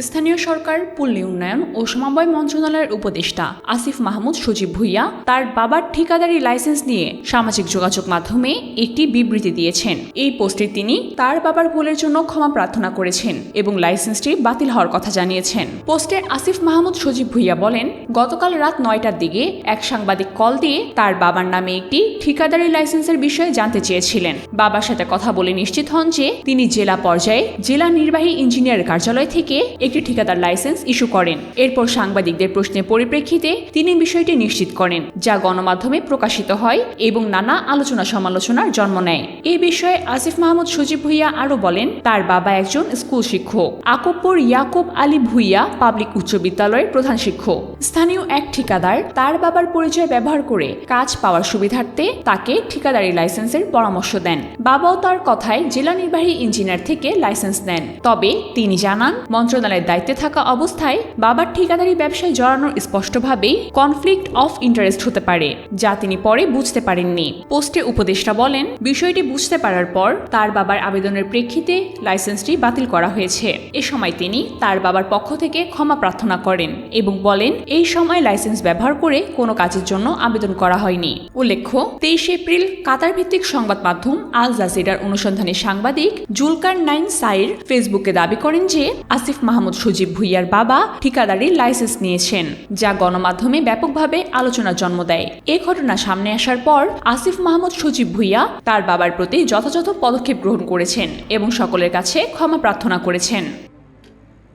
স্থানীয় সরকার, পল্লী উন্নয়ন ও সমবায় মন্ত্রণালয়ের উপদেষ্টা আসিফ মাহমুদ সজীব ভুইয়া তার বাবার ঠিকাদারি লাইসেন্স নিয়ে সামাজিক যোগাযোগ মাধ্যমে একটি বিবৃতি দিয়েছেন। এই পোস্টে তিনি তার বাবার ভুলের জন্য ক্ষমা প্রার্থনা করেছেন এবং লাইসেন্সটি বাতিল হওয়ার কথা জানিয়েছেন। পোস্টে আসিফ মাহমুদ সজীব ভুইয়া বলেন, গতকাল রাত নয়টার দিকে এক সাংবাদিক কল দিয়ে তার বাবার নামে একটি ঠিকাদারি লাইসেন্সের বিষয়ে জানতে চেয়েছিলেন। বাবার সাথে কথা বলে নিশ্চিত হন যে তিনি জেলা পর্যায়ে জেলা নির্বাহী ইঞ্জিনিয়ার কার্যালয় থেকে একটি ঠিকাদার লাইসেন্স ইস্যু করেন। এরপর সাংবাদিকদের প্রশ্নের পরিপ্রেক্ষিতে তিনি বিষয়টি নিশ্চিত করেন, যা গণমাধ্যমে প্রকাশিত হয় এবং নানা আলোচনা সমালোচনার জন্ম নেয়। এই বিষয়ে আসিফ মাহমুদ সজীব ভুইয়া আরও বলেন, তার বাবা একজন স্কুল শিক্ষক। আকবপুর ইয়াকুব আলী ভুইয়া পাবলিক উচ্চ বিদ্যালয়ের প্রধান শিক্ষক। স্থানীয় এক ঠিকাদার তার বাবার পরিচয় ব্যবহার করে কাজ পাওয়ার সুবিধার্থে তাকে ঠিকাদারি লাইসেন্সের পরামর্শ দেন। বাবাও তার কথায় জেলা নির্বাহী ইঞ্জিনিয়ার থেকে লাইসেন্স নেন। তবে তিনি জানান মন্ত্রণালয়ের দায়িত্বে থাকা অবস্থায় বাবার ঠিকাদারি ব্যবসায় জড়ানোর স্পষ্টভাবেই কনফ্লিক্ট অফ ইন্টারেস্ট হতে পারে, যা তিনি পরে বুঝতে পারেননি। পোস্টে উপদেষ্টা বলেন, বিষয়টি বুঝতে পারার পর তার বাবার আবেদনের প্রেক্ষিতে লাইসেন্সটি বাতিল করা হয়েছে। এ সময় তিনি তার বাবার পক্ষ থেকে ক্ষমা প্রার্থনা করেন এবং বলেন, এই সময় লাইসেন্স ব্যবহার করে কোনো কাজের জন্য আবেদন করা হয়নি। উল্লেখ্য, তেইশে এপ্রিল কাতার ভিত্তিক সংবাদ মাধ্যম আল জাজিরার অনুসন্ধানী সাংবাদিক জুলকার নাইন সাইর ফেসবুকে দাবি করেন যে আসিফ মাহমুদ সজীব ভুইয়ার বাবা ঠিকাদারির লাইসেন্স নিয়েছেন, যা গণমাধ্যমে ব্যাপকভাবে আলোচনার জন্ম দেয়। এ ঘটনা সামনে আসার পর আসিফ মাহমুদ সজীব ভুইয়া তার বাবার প্রতি যথাযথ পদক্ষেপ গ্রহণ করেছেন এবং সকলের কাছে ক্ষমা প্রার্থনা করেছেন।